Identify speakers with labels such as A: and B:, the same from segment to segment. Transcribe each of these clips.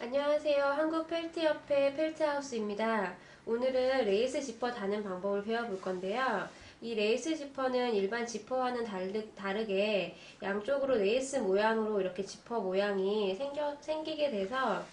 A: 안녕하세요. 한국펠트협회 펠트하우스입니다. 오늘은 레이스 지퍼 다는 방법을 배워볼 건데요. 이 레이스 지퍼는 일반 지퍼와는 다르, 다르 게 양쪽으로 레이스 모양으로 이렇게 지퍼 모양이 생겨, 생기게 돼서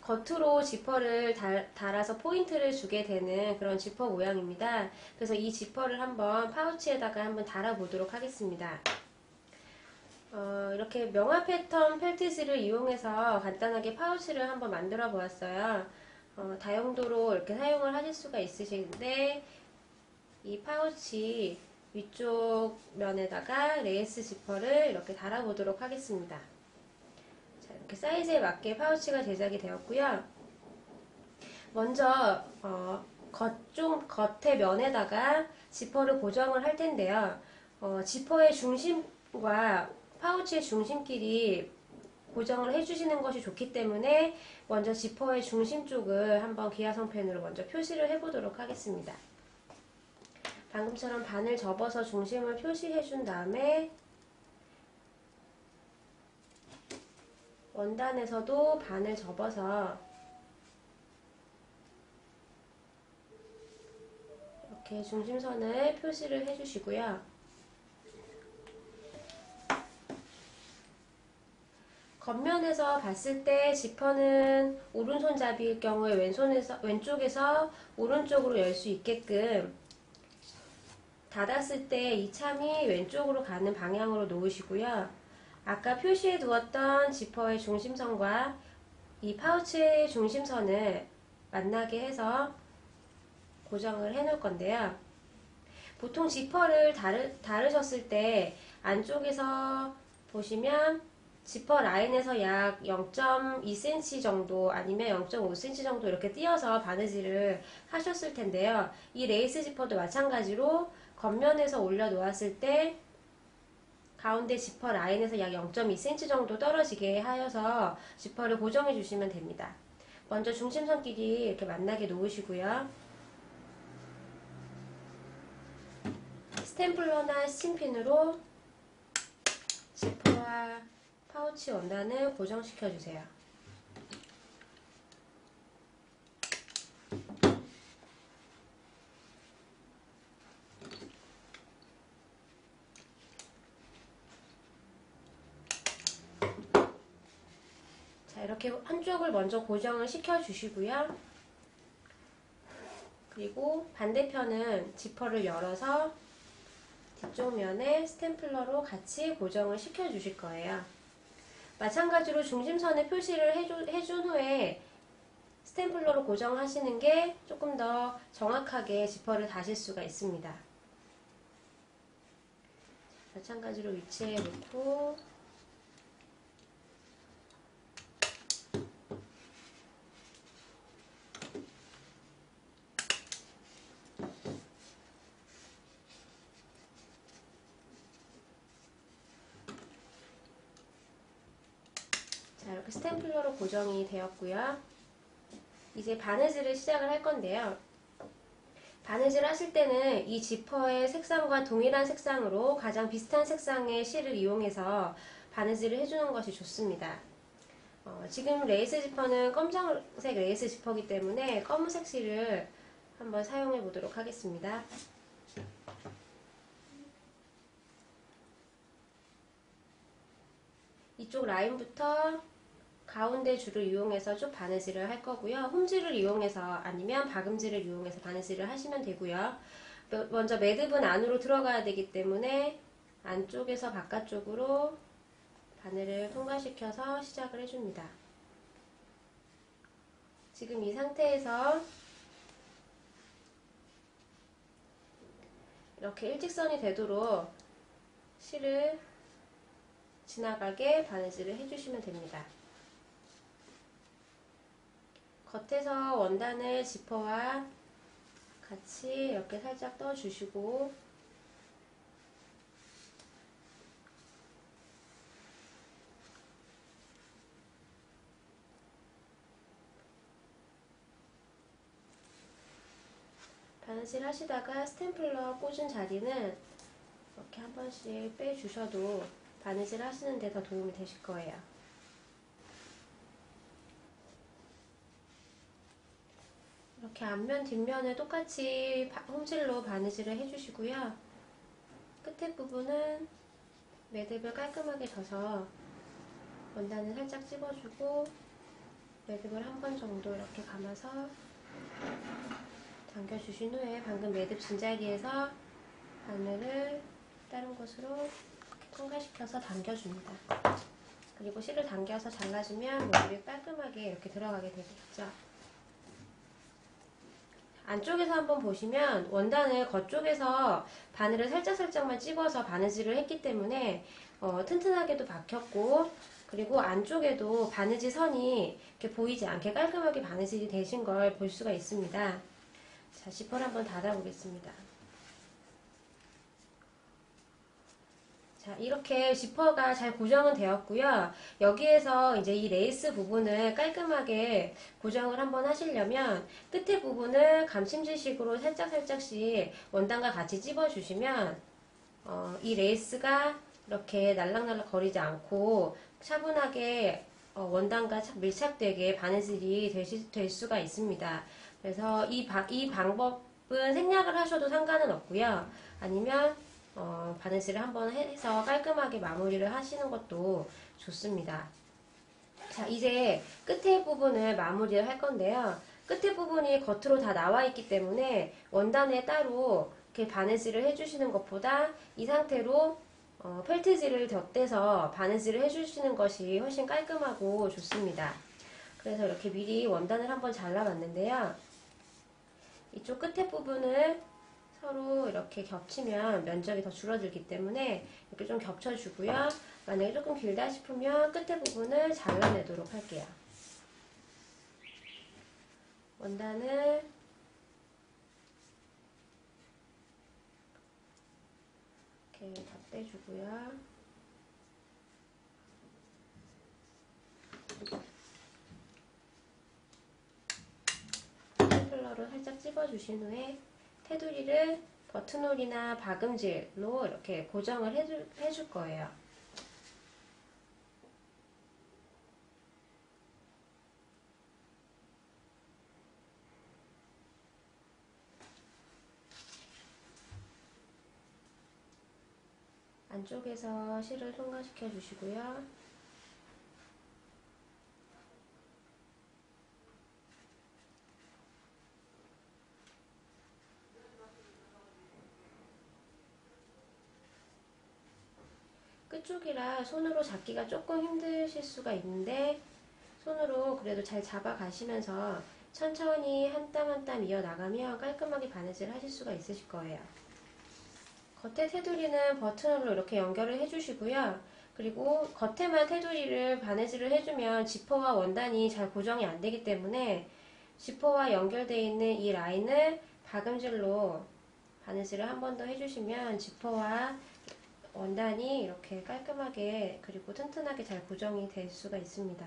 A: 겉으로 지퍼를 달, 달아서 포인트를 주게 되는 그런 지퍼 모양입니다. 그래서 이 지퍼를 한번 파우치에다가 한번 달아보도록 하겠습니다. 어, 이렇게 명화 패턴 펠티지를 이용해서 간단하게 파우치를 한번 만들어 보았어요. 어, 다용도로 이렇게 사용을 하실 수가 있으신데 이 파우치 위쪽 면에다가 레이스 지퍼를 이렇게 달아 보도록 하겠습니다. 자, 이렇게 사이즈에 맞게 파우치가 제작이 되었고요. 먼저 어, 겉, 좀 겉에 면에다가 지퍼를 고정을 할 텐데요. 어, 지퍼의 중심과 파우치의 중심끼리 고정을 해주시는 것이 좋기 때문에 먼저 지퍼의 중심 쪽을 한번 기아성펜으로 먼저 표시를 해보도록 하겠습니다. 방금처럼 반을 접어서 중심을 표시해 준 다음에 원단에서도 반을 접어서 이렇게 중심선을 표시를 해주시고요. 겉면에서 봤을 때 지퍼는 오른손잡이일 경우에 왼손에서, 왼쪽에서 오른쪽으로 열 수 있게끔 닫았을 때 이 참이 왼쪽으로 가는 방향으로 놓으시고요. 아까 표시해 두었던 지퍼의 중심선과 이 파우치의 중심선을 만나게 해서 고정을 해 놓을 건데요. 보통 지퍼를 다르, 다르셨을 때 안쪽에서 보시면 지퍼 라인에서 약 0.2cm 정도 아니면 0.5cm 정도 이렇게 띄어서 바느질을 하셨을 텐데요. 이 레이스 지퍼도 마찬가지로 겉면에서 올려 놓았을 때 가운데 지퍼 라인에서 약 0.2cm 정도 떨어지게 하여서 지퍼를 고정해 주시면 됩니다. 먼저 중심선끼리 이렇게 만나게 놓으시고요. 스탬플러나 스팀핀으로 지퍼와 파우치 원단을 고정시켜 주세요. 자, 이렇게 한쪽을 먼저 고정을 시켜 주시고요. 그리고 반대편은 지퍼를 열어서 뒤쪽 면에 스탬플러로 같이 고정을 시켜 주실 거예요. 마찬가지로 중심선에 표시를 해준 후에 스탬플러로 고정하시는 게 조금 더 정확하게 지퍼를 다실 수가 있습니다. 마찬가지로 위치해 놓고 자, 이렇게 스탬플러로 고정이 되었고요. 이제 바느질을 시작을 할 건데요. 바느질 하실 때는 이 지퍼의 색상과 동일한 색상으로 가장 비슷한 색상의 실을 이용해서 바느질을 해주는 것이 좋습니다. 어, 지금 레이스 지퍼는 검정색 레이스 지퍼이기 때문에 검은색 실을 한번 사용해 보도록 하겠습니다. 이쪽 라인부터 가운데 줄을 이용해서 쭉 바느질을 할 거고요. 홈질을 이용해서 아니면 박음질을 이용해서 바느질을 하시면 되고요. 먼저 매듭은 안으로 들어가야 되기 때문에 안쪽에서 바깥쪽으로 바늘을 통과시켜서 시작을 해줍니다. 지금 이 상태에서 이렇게 일직선이 되도록 실을 지나가게 바느질을 해주시면 됩니다. 겉에서 원단을 지퍼와 같이 이렇게 살짝 떠주시고 바느질 하시다가 스탬플러 꽂은 자리는 이렇게 한 번씩 빼주셔도 바느질 하시는 데 더 도움이 되실 거예요. 이렇게 앞면 뒷면을 똑같이 바- 홈질로 바느질을 해주시고요. 끝에 부분은 매듭을 깔끔하게 져서 원단을 살짝 찝어주고 매듭을 한 번 정도 이렇게 감아서 당겨주신 후에 방금 매듭 진자리에서 바늘을 다른 곳으로 통과시켜서 당겨줍니다. 그리고 실을 당겨서 잘라주면 매듭이 깔끔하게 이렇게 들어가게 되겠죠. 안쪽에서 한번 보시면 원단을 겉쪽에서 바늘을 살짝살짝만 찝어서 바느질을 했기 때문에 어, 튼튼하게도 박혔고 그리고 안쪽에도 바느질 선이 이렇게 보이지 않게 깔끔하게 바느질이 되신 걸 볼 수가 있습니다. 자, 지퍼를 한번 닫아보겠습니다. 자, 이렇게 지퍼가 잘 고정은 되었고요. 여기에서 이제 이 레이스 부분을 깔끔하게 고정을 한번 하시려면 끝에 부분을 감침질식으로 살짝살짝씩 원단과 같이 찝어주시면 어, 이 레이스가 이렇게 날락날락 거리지 않고 차분하게 어, 원단과 착- 밀착되게 바느질이 될 수가 있습니다. 그래서 이, 바- 이 방법은 생략을 하셔도 상관은 없고요. 아니면 어, 바느질을 한번 해서 깔끔하게 마무리를 하시는 것도 좋습니다. 자, 이제 끝에 부분을 마무리를 할 건데요. 끝에 부분이 겉으로 다 나와 있기 때문에 원단에 따로 이렇게 바느질을 해주시는 것보다 이 상태로 어, 펠트질을 덧대서 바느질을 해주시는 것이 훨씬 깔끔하고 좋습니다. 그래서 이렇게 미리 원단을 한번 잘라봤는데요. 이쪽 끝에 부분을 서로 이렇게 겹치면 면적이 더 줄어들기 때문에 이렇게 좀 겹쳐주고요. 만약에 조금 길다 싶으면 끝에 부분을 잘라내도록 할게요. 원단을 이렇게 덧대주고요. 스테플러로 살짝 찝어주신 후에 테두리를 버튼홀이나 박음질로 이렇게 고정을 해줄, 해줄 거예요. 안쪽에서 실을 통과시켜 주시고요. 끝쪽이라 손으로 잡기가 조금 힘드실 수가 있는데 손으로 그래도 잘 잡아 가시면서 천천히 한 땀 한 땀 이어 나가면 깔끔하게 바느질 하실 수가 있으실 거예요. 겉에 테두리는 버튼으로 이렇게 연결을 해주시고요. 그리고 겉에만 테두리를 바느질을 해주면 지퍼와 원단이 잘 고정이 안 되기 때문에 지퍼와 연결되어 있는 이 라인을 박음질로 바느질을 한 번 더 해주시면 지퍼와 원단이 이렇게 깔끔하게 그리고 튼튼하게 잘 고정이 될 수가 있습니다.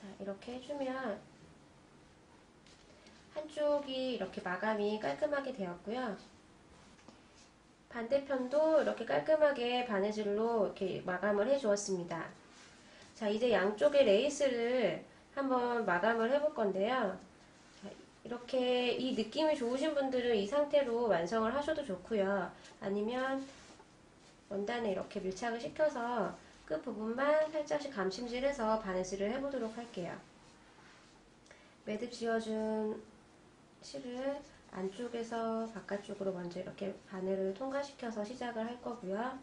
A: 자, 이렇게 해주면 한쪽이 이렇게 마감이 깔끔하게 되었고요. 반대편도 이렇게 깔끔하게 바느질로 이렇게 마감을 해 주었습니다. 자, 이제 양쪽의 레이스를 한번 마감을 해 볼 건데요. 자, 이렇게 이 느낌이 좋으신 분들은 이 상태로 완성을 하셔도 좋고요. 아니면 원단에 이렇게 밀착을 시켜서 끝 부분만 살짝씩 감침질해서 바느질을 해보도록 할게요. 매듭 지어준 실을 안쪽에서 바깥쪽으로 먼저 이렇게 바늘을 통과시켜서 시작을 할 거고요.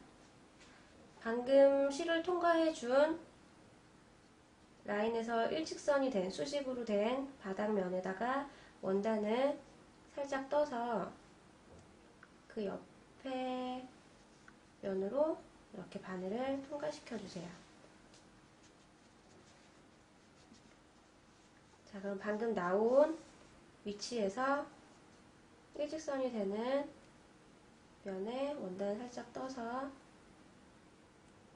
A: 방금 실을 통과해 준 라인에서 일직선이 된 수직으로 된 바닥면에다가 원단을 살짝 떠서 그 옆에 면으로 이렇게 바늘을 통과시켜 주세요. 자, 그럼 방금 나온 위치에서 일직선이 되는 면에 원단을 살짝 떠서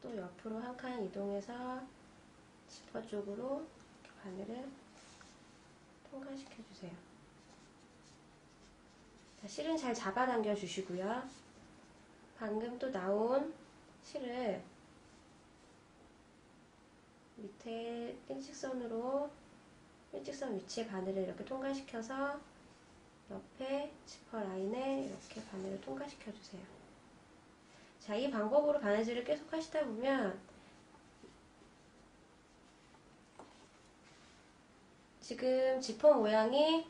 A: 또 옆으로 한 칸 이동해서 지퍼 쪽으로 바늘을 통과시켜 주세요. 자, 실은 잘 잡아당겨 주시고요. 방금 또 나온 실을 밑에 일직선으로 일직선 위치에 바늘을 이렇게 통과시켜서 옆에 지퍼 라인에 이렇게 바늘을 통과시켜 주세요. 자, 이 방법으로 바느질을 계속 하시다 보면 지금 지퍼 모양이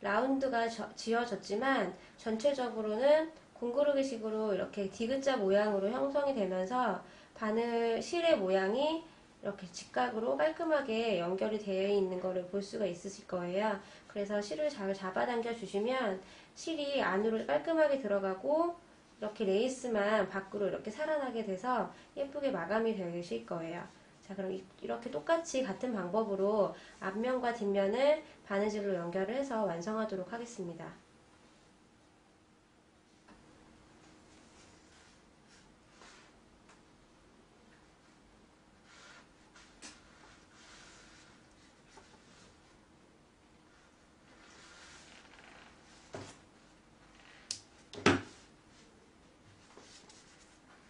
A: 라운드가 저- 지어졌지만 전체적으로는 공구르기 식으로 이렇게 디귿자 모양으로 형성이 되면서 바늘 실의 모양이 이렇게 직각으로 깔끔하게 연결이 되어 있는 것을 볼 수가 있으실 거예요. 그래서 실을 잘 잡아당겨 주시면 실이 안으로 깔끔하게 들어가고 이렇게 레이스만 밖으로 이렇게 살아나게 돼서 예쁘게 마감이 되실 거예요. 자, 그럼 이- 이렇게 똑같이 같은 방법으로 앞면과 뒷면을 바느질로 연결을 해서 완성하도록 하겠습니다.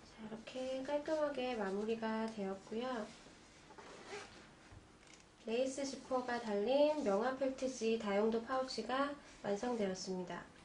A: 자, 이렇게 깔끔하게 마무리가 되었고요. 레이스 지퍼가 달린 명암 펠트지 다용도 파우치가 완성되었습니다.